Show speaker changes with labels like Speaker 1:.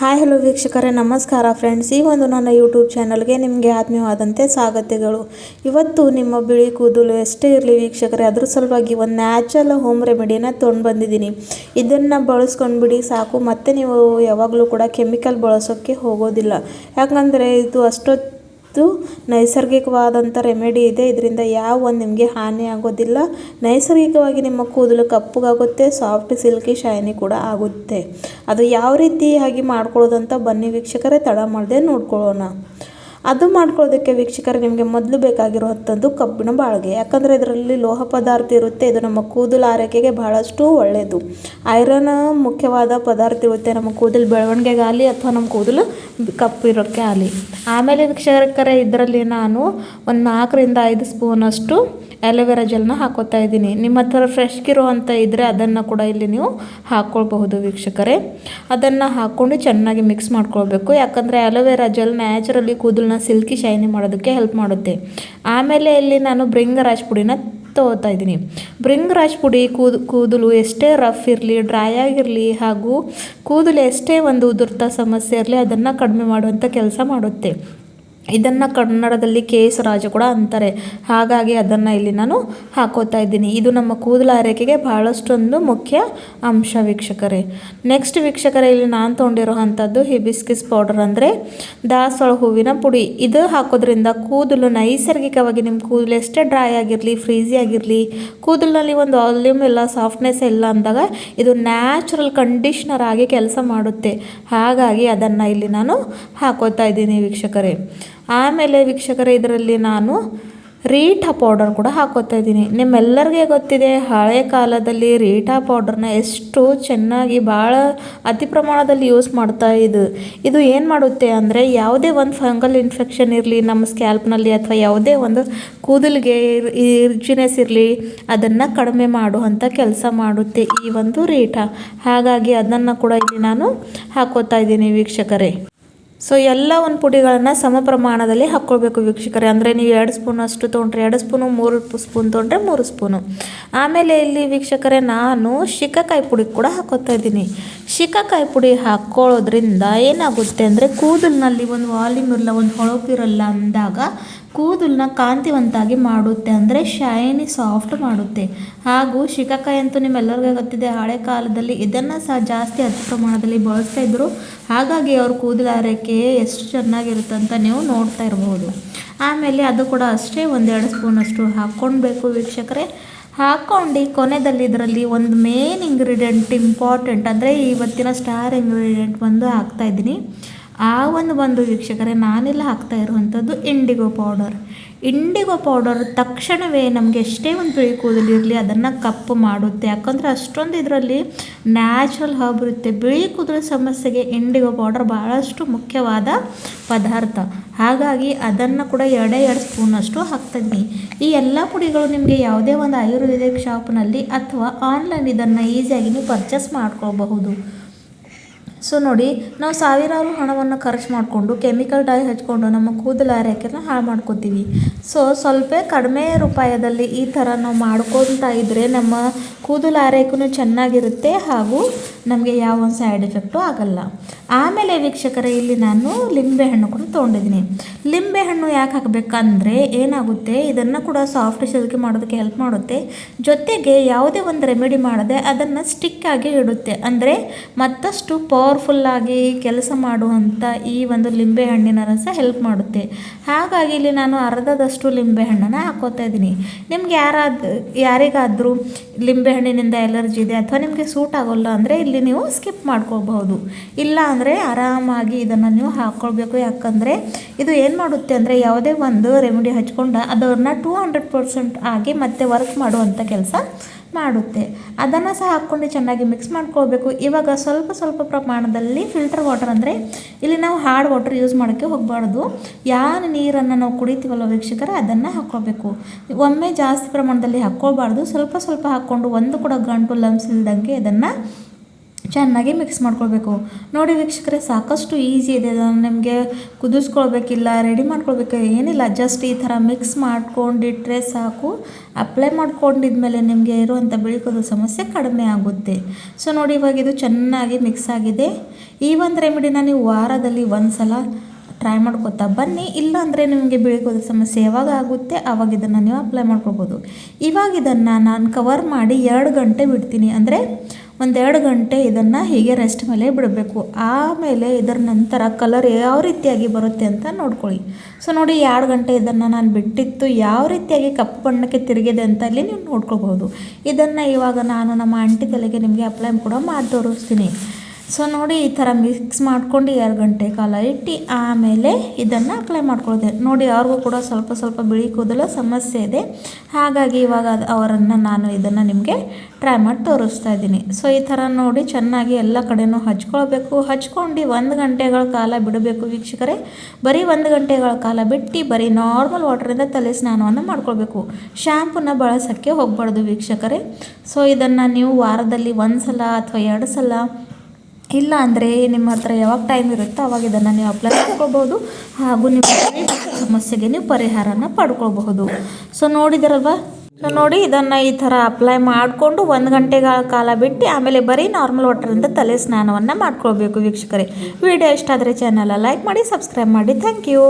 Speaker 1: Hi, hello ವೀಕ್ಷಕರೇ, ನಮಸ್ಕಾರ friends ಈ ಒಂದು ನನ್ನ ಯೂಟ್ಯೂಬ್ ಚಾನಲ್ಗೆ ನಿಮಗೆ ಆತ್ಮೀಯವಾದಂತೆ ಸ್ವಾಗತಗಳು. ಇವತ್ತು ನಿಮ್ಮ ಬಿಳಿ ಕೂದಲು ಎಷ್ಟೇ ಇರಲಿ ವೀಕ್ಷಕರೇ, ಅದ್ರ ಸಲುವಾಗಿ ಒಂದು ನ್ಯಾಚುರಲ್ ಹೋಮ್ ರೆಮಿಡಿನ ತೊಗೊಂಡು ಬಂದಿದ್ದೀನಿ. ಇದನ್ನು ಬಳಸ್ಕೊಂಡ್ಬಿಡಿ ಸಾಕು. ಮತ್ತೆ ನೀವು ಯಾವಾಗಲೂ ಕೂಡ ಕೆಮಿಕಲ್ ಬಳಸೋಕ್ಕೆ ಹೋಗೋದಿಲ್ಲ. ಯಾಕಂದರೆ ಇದು ಅಷ್ಟೊತ್ತು ನೈಸರ್ಗಿಕವಾದಂಥ ರೆಮಿಡಿ ಇದೆ. ಇದರಿಂದ ಯಾವ ಒಂದು ನಿಮಗೆ ಹಾನಿ ಆಗೋದಿಲ್ಲ. ನೈಸರ್ಗಿಕವಾಗಿ ನಿಮ್ಮ ಕೂದಲು ಕಪ್ಪಗಾಗುತ್ತೆ ಸಾಫ್ಟ್ ಸಿಲ್ಕಿ ಶೈನಿ ಕೂಡ ಆಗುತ್ತೆ. ಅದು ಯಾವ ರೀತಿಯಾಗಿ ಮಾಡ್ಕೊಳ್ಳೋದಂತ ಬನ್ನಿ ವೀಕ್ಷಕರೇ, ತಡ ಮಾಡದೆ ನೋಡ್ಕೊಳ್ಳೋಣ. ಅದು ಮಾಡ್ಕೊಳ್ಳೋದಕ್ಕೆ ವೀಕ್ಷಕರು ನಿಮಗೆ ಮೊದಲು ಬೇಕಾಗಿರುವಂಥದ್ದು ಕಬ್ಬಿಣ ಬಾಳಿಗೆ. ಯಾಕಂದರೆ ಇದರಲ್ಲಿ ಲೋಹ ಪದಾರ್ಥ ಇರುತ್ತೆ, ಇದು ನಮ್ಮ ಕೂದಲು ಆರೈಕೆಗೆ ಬಹಳಷ್ಟು ಒಳ್ಳೆಯದು ಐರನ್ ಮುಖ್ಯವಾದ ಪದಾರ್ಥ ಇರುತ್ತೆ ನಮ್ಮ ಕೂದಲು ಬೆಳವಣಿಗೆಗೆ ಆಗಲಿ ಅಥವಾ ನಮ್ಮ ಕೂದಲು ಕಪ್ಪಿರೋಕ್ಕೆ ಆಗಲಿ. ಆಮೇಲೆ ವೀಕ್ಷಕರೇ, ಇದರಲ್ಲಿ ನಾನು ಒಂದು ನಾಲ್ಕರಿಂದ ಐದು ಸ್ಪೂನಷ್ಟು ಆಲೋವೆರಾ ಜೆಲ್ನ ಹಾಕೋತಾ ಇದ್ದೀನಿ. ನಿಮ್ಮ ಹತ್ರ ಅಂತ ಇದ್ದರೆ ಅದನ್ನು ಕೂಡ ಇಲ್ಲಿ ನೀವು ಹಾಕ್ಕೊಳ್ಬಹುದು ವೀಕ್ಷಕರೇ. ಅದನ್ನು ಹಾಕ್ಕೊಂಡು ಚೆನ್ನಾಗಿ ಮಿಕ್ಸ್ ಮಾಡ್ಕೊಳ್ಬೇಕು. ಯಾಕಂದರೆ ಆಲೋವೆರಾ ಜೆಲ್ ನ್ಯಾಚುರಲಿ ಕೂದಲನ್ನ ಸಿಲ್ಕಿ ಶೈನಿ ಮಾಡೋದಕ್ಕೆ ಹೆಲ್ಪ್ ಮಾಡುತ್ತೆ. ಆಮೇಲೆ ಇಲ್ಲಿ ನಾನು ಬ್ರಿಂಗರಾಜ್ ಪುಡಿನ ತೊಗೋತಾ ಇದ್ದೀನಿ. ಬ್ರಿಂಗರಾಜ್ ಪುಡಿ ಕೂದ, ಕೂದಲು ಎಷ್ಟೇ ರಫ್ ಇರಲಿ ಡ್ರೈ ಆಗಿರಲಿ ಹಾಗೂ ಕೂದಲು ಎಷ್ಟೇ ಒಂದು ಉದುರ್ತ ಸಮಸ್ಯೆ ಇರಲಿ ಅದನ್ನು ಕಡಿಮೆ ಮಾಡುವಂಥ ಕೆಲಸ ಮಾಡುತ್ತೆ. ಇದನ್ನು ಕನ್ನಡದಲ್ಲಿ ಕೇಸರಾಜ ಕೂಡ ಅಂತಾರೆ. ಹಾಗಾಗಿ ಅದನ್ನು ಇಲ್ಲಿ ನಾನು ಹಾಕೋತಾ ಇದ್ದೀನಿ. ಇದು ನಮ್ಮ ಕೂದಲ ಆರೈಕೆಗೆ ಬಹಳಷ್ಟೊಂದು ಮುಖ್ಯ ಅಂಶ ವೀಕ್ಷಕರೇ. ನೆಕ್ಸ್ಟ್ ವೀಕ್ಷಕರೇ, ಇಲ್ಲಿ ನಾನು ತೊಗೊಂಡಿರೋ ಅಂಥದ್ದು ಹಿಬಿಸ್ಕಿಸ್ ಪೌಡರ್ ಅಂದರೆ ದಾಸವಾಳ ಹೂವಿನ ಪುಡಿ. ಇದು ಹಾಕೋದ್ರಿಂದ ಕೂದಲು ನೈಸರ್ಗಿಕವಾಗಿ ನಿಮ್ಮ ಕೂದಲು ಎಷ್ಟೇ ಡ್ರೈ ಆಗಿರಲಿ ಫ್ರೀಸಿ ಆಗಿರಲಿ, ಕೂದಲಿನಲ್ಲಿ ಒಂದು ವಾಲ್ಯೂಮ್ ಇಲ್ಲ ಸಾಫ್ಟ್ನೆಸ್ ಇಲ್ಲ ಅಂದಾಗ ಇದು ನ್ಯಾಚುರಲ್ ಕಂಡೀಷ್ನರ್ ಆಗಿ ಕೆಲಸ ಮಾಡುತ್ತೆ. ಹಾಗಾಗಿ ಅದನ್ನು ಇಲ್ಲಿ ನಾನು ಹಾಕೋತಾ ಇದ್ದೀನಿ ವೀಕ್ಷಕರೇ. ಆಮೇಲೆ ವೀಕ್ಷಕರೇ, ಇದರಲ್ಲಿ ನಾನು ರೀಟಾ ಪೌಡರ್ ಕೂಡ ಹಾಕೋತಾ ಇದ್ದೀನಿ. ನಿಮ್ಮೆಲ್ಲರಿಗೆ ಗೊತ್ತಿದೆ, ಹಳೆ ಕಾಲದಲ್ಲಿ ರೀಟಾ ಪೌಡರ್ನ ಎಷ್ಟು ಚೆನ್ನಾಗಿ ಭಾಳ ಅತಿ ಪ್ರಮಾಣದಲ್ಲಿ ಯೂಸ್ ಮಾಡ್ತಾ ಇದು ಇದು ಏನು ಮಾಡುತ್ತೆ ಅಂದರೆ, ಯಾವುದೇ ಒಂದು ಫಂಗಲ್ ಇನ್ಫೆಕ್ಷನ್ ಇರಲಿ ನಮ್ಮ ಸ್ಕ್ಯಾಲ್ಪ್ನಲ್ಲಿ ಅಥವಾ ಯಾವುದೇ ಒಂದು ಕೂದಲಿಗೆ ಇರ್ಜಿನೆಸ್ ಇರಲಿ, ಅದನ್ನು ಕಡಿಮೆ ಮಾಡುವಂಥ ಕೆಲಸ ಮಾಡುತ್ತೆ ಈ ಒಂದು ರೀಟಾ. ಹಾಗಾಗಿ ಅದನ್ನು ಕೂಡ ಇಲ್ಲಿ ನಾನು ಹಾಕೋತಾ ಇದ್ದೀನಿ ವೀಕ್ಷಕರೇ. ಸೊ ಎಲ್ಲ ಒಂದು ಪುಡಿಗಳನ್ನು ಸಮ ಪ್ರಮಾಣದಲ್ಲಿ ಹಾಕ್ಕೊಳ್ಬೇಕು ವೀಕ್ಷಕರೇ. ಅಂದರೆ ನೀವು ಎರಡು ಸ್ಪೂನ್ ಅಷ್ಟು ತೊಗೊಂಡ್ರೆ ಎರಡು ಸ್ಪೂನು, ಮೂರು ಸ್ಪೂನ್ ತೊಗೊಂಡ್ರೆ ಮೂರು ಸ್ಪೂನು. ಆಮೇಲೆ ಇಲ್ಲಿ ವೀಕ್ಷಕರೇ, ನಾನು ಶಿಕಾಕಾಯಿ ಪುಡಿ ಕೂಡ ಹಾಕೋತಾ ಇದ್ದೀನಿ. ಶಿಕಾಕಾಯಿ ಪುಡಿ ಹಾಕ್ಕೊಳ್ಳೋದ್ರಿಂದ ಏನಾಗುತ್ತೆ ಅಂದರೆ ಕೂದಲಿನಲ್ಲಿ ಒಂದು ವಾಲ್ಯೂಮ್ ಇರಲ್ಲ ಒಂದು ಹೊಳಪಿರಲ್ಲ ಅಂದಾಗ ಕೂದಲನ್ನ ಕಾಂತಿವಂತಾಗಿ ಮಾಡುತ್ತೆ ಅಂದರೆ ಶೈನಿ ಸಾಫ್ಟ್ ಮಾಡುತ್ತೆ. ಹಾಗೂ ಶಿಕಾಕಾಯಿ ಅಂತೂ ನಿಮ್ಮೆಲ್ಲರಿಗೂ ಗೊತ್ತಿದೆ, ಹಳೆ ಕಾಲದಲ್ಲಿ ಇದನ್ನು ಸಹ ಜಾಸ್ತಿ ಅತಿ ಪ್ರಮಾಣದಲ್ಲಿ ಬಳಸ್ತಾ ಇದ್ದರು ಹಾಗಾಗಿ ಅವ್ರ ಕೂದಲು ಆರೈಕೆ ಎಷ್ಟು ಚೆನ್ನಾಗಿರುತ್ತೆ ಅಂತ ನೀವು ನೋಡ್ತಾ ಇರ್ಬೋದು. ಆಮೇಲೆ ಅದು ಕೂಡ ಅಷ್ಟೇ, ಒಂದೆರಡು ಸ್ಪೂನಷ್ಟು ಹಾಕ್ಕೊಳ್ಬೇಕು ವೀಕ್ಷಕರೇ. ಹಾಕ್ಕೊಂಡು ಕೊನೆಯಲ್ಲಿ ಇದರಲ್ಲಿ ಒಂದು ಮೇನ್ ಇಂಗ್ರೀಡಿಯೆಂಟ್ ಇಂಪಾರ್ಟೆಂಟ್ ಅಂದರೆ ಇವತ್ತಿನ ಸ್ಟಾರ್ ಇಂಗ್ರೀಡಿಯೆಂಟ್ ಬಂದು ಹಾಕ್ತಾಯಿದ್ದೀನಿ ಆ ಒಂದು ಬಂದು ವೀಕ್ಷಕರೇ, ನಾನೆಲ್ಲ ಹಾಕ್ತಾ ಇರುವಂಥದ್ದು ಇಂಡಿಗೋ ಪೌಡರ್ ಇಂಡಿಗೋ ಪೌಡರ್ ತಕ್ಷಣವೇ ನಮಗೆ ಎಷ್ಟೇ ಒಂದು ಬಿಳಿ ಕೂದಲಿರಲಿ ಅದನ್ನು ಕಪ್ಪು ಮಾಡುತ್ತೆ. ಯಾಕಂದರೆ ಅಷ್ಟೊಂದು ಇದರಲ್ಲಿ ನ್ಯಾಚುರಲ್ ಹಬ್ ಇರುತ್ತೆ. ಬಿಳಿ ಕೂದಲು ಸಮಸ್ಯೆಗೆ ಇಂಡಿಗೋ ಪೌಡರ್ ಭಾಳಷ್ಟು ಮುಖ್ಯವಾದ ಪದಾರ್ಥ. ಹಾಗಾಗಿ ಅದನ್ನು ಕೂಡ ಎರಡೇ ಎರಡು ಸ್ಪೂನಷ್ಟು ಹಾಕ್ತಾ ಈ ಎಲ್ಲ ಪುಡಿಗಳು ನಿಮಗೆ ಯಾವುದೇ ಒಂದು ಆಯುರ್ವೇದಿಕ್ ಶಾಪ್ನಲ್ಲಿ ಅಥವಾ ಆನ್ಲೈನ್ ಇದನ್ನು ಈಸಿಯಾಗಿ ನೀವು ಪರ್ಚೇಸ್ ಮಾಡ್ಕೋಬಹುದು ಸೊ ನೋಡಿ, ನಾವು ಸಾವಿರಾರು ಹಣವನ್ನು ಖರ್ಚು ಮಾಡಿಕೊಂಡು ಕೆಮಿಕಲ್ ಡೈ ಹಚ್ಕೊಂಡು, ನಮ್ಮ ಕೂದಲು ಆರೈಕೆನ ಹಾಳು ಮಾಡ್ಕೋತೀವಿ. ಸೊ ಸ್ವಲ್ಪ ಕಡಿಮೆ ರೂಪಾಯದಲ್ಲಿ ಈ ಥರ ನಾವು ಮಾಡ್ಕೊತಾ ಇದ್ದರೆ ನಮ್ಮ ಕೂದಲು ಆರೈಕೆಯೂ ಚೆನ್ನಾಗಿರುತ್ತೆ ಹಾಗೂ ನಮಗೆ ಯಾವ ಒಂದು ಸೈಡ್ ಎಫೆಕ್ಟು ಆಗಲ್ಲ. ಆಮೇಲೆ ವೀಕ್ಷಕರೇ, ಇಲ್ಲಿ ನಾನು ಲಿಂಬೆ ಹಣ್ಣು ಕೂಡ ತೊಗೊಂಡಿದ್ದೀನಿ. ಲಿಂಬೆ ಹಣ್ಣು ಯಾಕೆ ಹಾಕಬೇಕಂದ್ರೆ ಏನಾಗುತ್ತೆ, ಇದನ್ನು ಕೂಡ ಸಾಫ್ಟ್ ಸಿಲ್ಕಿ ಮಾಡೋದಕ್ಕೆ ಹೆಲ್ಪ್ ಮಾಡುತ್ತೆ. ಜೊತೆಗೆ ಯಾವುದೇ ಒಂದು ರೆಮಿಡಿ ಮಾಡದೆ ಅದನ್ನು ಸ್ಟಿಕ್ ಆಗಿ ಇಡುತ್ತೆ. ಅಂದರೆ ಮತ್ತಷ್ಟು ಪವರ್ಫುಲ್ಲಾಗಿ ಕೆಲಸ ಮಾಡುವಂಥ ಈ ಒಂದು ಲಿಂಬೆ ಹಣ್ಣಿನ ರಸ ಹೆಲ್ಪ್ ಮಾಡುತ್ತೆ. ಹಾಗಾಗಿ ಇಲ್ಲಿ ನಾನು ಅರ್ಧದಷ್ಟು ಲಿಂಬೆಹಣ್ಣನ್ನು ಹಾಕೋತಾ ಇದ್ದೀನಿ. ನಿಮ್ಗೆ ಯಾರಾದ, ಯಾರಿಗಾದರೂ ಲಿಂಬೆಹಣ್ಣಿನಿಂದ ಎಲರ್ಜಿ ಇದೆ ಅಥವಾ ನಿಮಗೆ ಸೂಟ್ ಆಗೋಲ್ಲ ಅಂದರೆ ಇಲ್ಲಿ ನೀವು ಸ್ಕಿಪ್ ಮಾಡ್ಕೋಬಹುದು. ಇಲ್ಲ ಅಂದರೆ ಆರಾಮಾಗಿ ಇದನ್ನು ನೀವು ಹಾಕ್ಕೊಳ್ಬೇಕು ಯಾಕಂದರೆ ಇದು ಏನು ಮಾಡುತ್ತೆ ಅಂದರೆ ಯಾವುದೇ ಒಂದು ರೆಮಿಡಿ ಹಚ್ಕೊಂಡು ಅದನ್ನು ಟೂ ಹಂಡ್ರೆಡ್ ಪರ್ಸೆಂಟ್ ಆಗಿ ಮತ್ತೆ ವರ್ಕ್ ಮಾಡುವಂಥ ಕೆಲಸ ಮಾಡುತ್ತೆ. ಅದನ್ನು ಸಹ ಹಾಕ್ಕೊಂಡು ಚೆನ್ನಾಗಿ ಮಿಕ್ಸ್ ಮಾಡ್ಕೊಳ್ಬೇಕು. ಇವಾಗ ಸ್ವಲ್ಪ ಸ್ವಲ್ಪ ಪ್ರಮಾಣದಲ್ಲಿ ಫಿಲ್ಟರ್ ವಾಟರ್ ಅಂದರೆ ಇಲ್ಲಿ ನಾವು ಹಾರ್ಡ್ ವಾಟರ್ ಯೂಸ್ ಮಾಡೋಕ್ಕೆ ಹೋಗಬಾರ್ದು. ಯಾವ ನೀರನ್ನು ನಾವು ಕುಡಿತೀವಲ್ಲ ವೀಕ್ಷಕರ, ಅದನ್ನು ಹಾಕ್ಕೊಳ್ಬೇಕು. ಒಮ್ಮೆ ಜಾಸ್ತಿ ಪ್ರಮಾಣದಲ್ಲಿ ಹಾಕ್ಕೊಳ್ಬಾರ್ದು. ಸ್ವಲ್ಪ ಸ್ವಲ್ಪ ಹಾಕ್ಕೊಂಡು ಒಂದು ಕೂಡ ಗಂಟು ಲಮ್ಸ್ ಇಲ್ದಂಗೆ ಇದನ್ನು ಚೆನ್ನಾಗಿ ಮಿಕ್ಸ್ ಮಾಡ್ಕೊಳ್ಬೇಕು. ನೋಡಿ ವೀಕ್ಷಕರೇ, ಸಾಕಷ್ಟು ಈಸಿ ಇದೆ. ಅದನ್ನು ನಿಮಗೆ ಕುದಿಸ್ಕೊಳ್ಬೇಕಿಲ್ಲ ರೆಡಿ ಮಾಡ್ಕೊಳ್ಬೇಕು, ಏನಿಲ್ಲ. ಜಸ್ಟ್ ಈ ಥರ ಮಿಕ್ಸ್ ಮಾಡ್ಕೊಂಡಿಟ್ರೆ ಸಾಕು. ಅಪ್ಲೈ ಮಾಡ್ಕೊಂಡಿದ್ಮೇಲೆ ನಿಮಗೆ ಇರುವಂಥ ಬಿಳಿಕೋದು ಸಮಸ್ಯೆ ಕಡಿಮೆ ಆಗುತ್ತೆ. ಸೊ ನೋಡಿ ಇವಾಗ ಇದು ಚೆನ್ನಾಗಿ ಮಿಕ್ಸ್ ಆಗಿದೆ. ಈ ಒಂದು ರೆಮಿಡಿನ ನೀವು ವಾರದಲ್ಲಿ ಒಂದು ಸಲ ಟ್ರೈ ಮಾಡ್ಕೊತಾ ಬನ್ನಿ. ಇಲ್ಲಾಂದರೆ ನಿಮಗೆ ಬಿಳಿ ಸಮಸ್ಯೆ ಯಾವಾಗ ಆಗುತ್ತೆ ಆವಾಗ ಇದನ್ನು ನೀವು ಅಪ್ಲೈ ಮಾಡ್ಕೋಬೋದು ಇವಾಗ ಇದನ್ನು ನಾನು ಕವರ್ ಮಾಡಿ ಎರಡು ಗಂಟೆ ಬಿಡ್ತೀನಿ. ಅಂದರೆ ಒಂದೆರಡು ಗಂಟೆ ಇದನ್ನು ಹೀಗೆ ರೆಸ್ಟ್ ಮೇಲೆ ಬಿಡಬೇಕು. ಆಮೇಲೆ ಇದರ ನಂತರ ಕಲರ್ ಯಾವ ರೀತಿಯಾಗಿ ಬರುತ್ತೆ ಅಂತ ನೋಡ್ಕೊಳ್ಳಿ. ಸೊ ನೋಡಿ ಎರಡು ಗಂಟೆ ಇದನ್ನು ನಾನು ಬಿಟ್ಟಿತ್ತು ಯಾವ ರೀತಿಯಾಗಿ ಕಪ್ಪು ಬಣ್ಣಕ್ಕೆ ತಿರುಗಿದೆ ಅಂತ ಇಲ್ಲಿ ನೀವು ನೋಡ್ಕೊಳ್ಬೋದು ಇದನ್ನು ಇವಾಗ ನಾನು ನಮ್ಮ ಆಂಟಿ ತಲೆಗೆ ನಿಮಗೆ ಅಪ್ಲೈ ಕೂಡ ಮಾಡಿ ತೋರಿಸ್ತೀನಿ ಸೊ ನೋಡಿ ಈ ಥರ ಮಿಕ್ಸ್ ಮಾಡ್ಕೊಂಡು ಎರಡು ಗಂಟೆ ಕಾಲ ಇಟ್ಟು ಆಮೇಲೆ ಇದನ್ನು ಅಪ್ಲೈ ಮಾಡ್ಕೊಳ್ದೆ ನೋಡಿ ಅವ್ರಿಗೂ ಕೂಡ ಸ್ವಲ್ಪ ಸ್ವಲ್ಪ ಬಿಳಿ ಕೂದಲು ಸಮಸ್ಯೆ ಇದೆ. ಹಾಗಾಗಿ ಇವಾಗ ಅವರನ್ನು ನಾನು ಇದನ್ನು ನಿಮಗೆ ಟ್ರೈ ಮಾಡಿ ತೋರಿಸ್ತಾ ಇದ್ದೀನಿ. ಸೊ ಈ ಥರ ನೋಡಿ ಚೆನ್ನಾಗಿ ಎಲ್ಲ ಕಡೆನೂ ಹಚ್ಕೊಳ್ಬೇಕು. ಹಚ್ಕೊಂಡು ಒಂದು ಗಂಟೆಗಳ ಕಾಲ ಬಿಡಬೇಕು ವೀಕ್ಷಕರೇ. ಬರೀ ಒಂದು ಗಂಟೆಗಳ ಕಾಲ ಬಿಟ್ಟು ಬರೀ ನಾರ್ಮಲ್ ವಾಟರಿಂದ ತಲೆ ಸ್ನಾನವನ್ನು ಮಾಡ್ಕೊಳ್ಬೇಕು. ಶ್ಯಾಂಪೂನ ಬಳಸೋಕ್ಕೆ ಹೋಗಬಾರ್ದು ವೀಕ್ಷಕರೇ. ಸೊ ಇದನ್ನು ನೀವು ವಾರದಲ್ಲಿ ಒಂದು ಸಲ ಅಥವಾ ಎರಡು ಸಲ ಇಲ್ಲ ಅಂದರೆ ನಿಮ್ಮ ಹತ್ರ ಯಾವಾಗ ಟೈಮ್ ಇರುತ್ತೋ ಅವಾಗ ಇದನ್ನು ನೀವು ಅಪ್ಲೈ ಮಾಡ್ಕೋಬೋದು. ಹಾಗೂ ನಿಮ್ಮ ಸಮಸ್ಯೆಗೆ ನೀವು ಪರಿಹಾರನ ಪಡ್ಕೊಳ್ಬಹುದು ಸೊ ನೋಡಿದಿರಲ್ವಾ? ಸೊ ನೋಡಿ ಇದನ್ನು ಈ ಥರ ಅಪ್ಲೈ ಮಾಡಿಕೊಂಡು ಒಂದು ಗಂಟೆಗಳ ಕಾಲ ಬಿಟ್ಟು ಆಮೇಲೆ ಬರೀ ನಾರ್ಮಲ್ ವಾಟರಿಂದ ತಲೆ ಸ್ನಾನವನ್ನು ಮಾಡ್ಕೊಳ್ಬೇಕು ವೀಕ್ಷಕರೇ. ವಿಡಿಯೋ ಇಷ್ಟ ಆದರೆ ಚಾನಲ ಲೈಕ್ ಮಾಡಿ ಸಬ್ಸ್ಕ್ರೈಬ್ ಮಾಡಿ. Thank you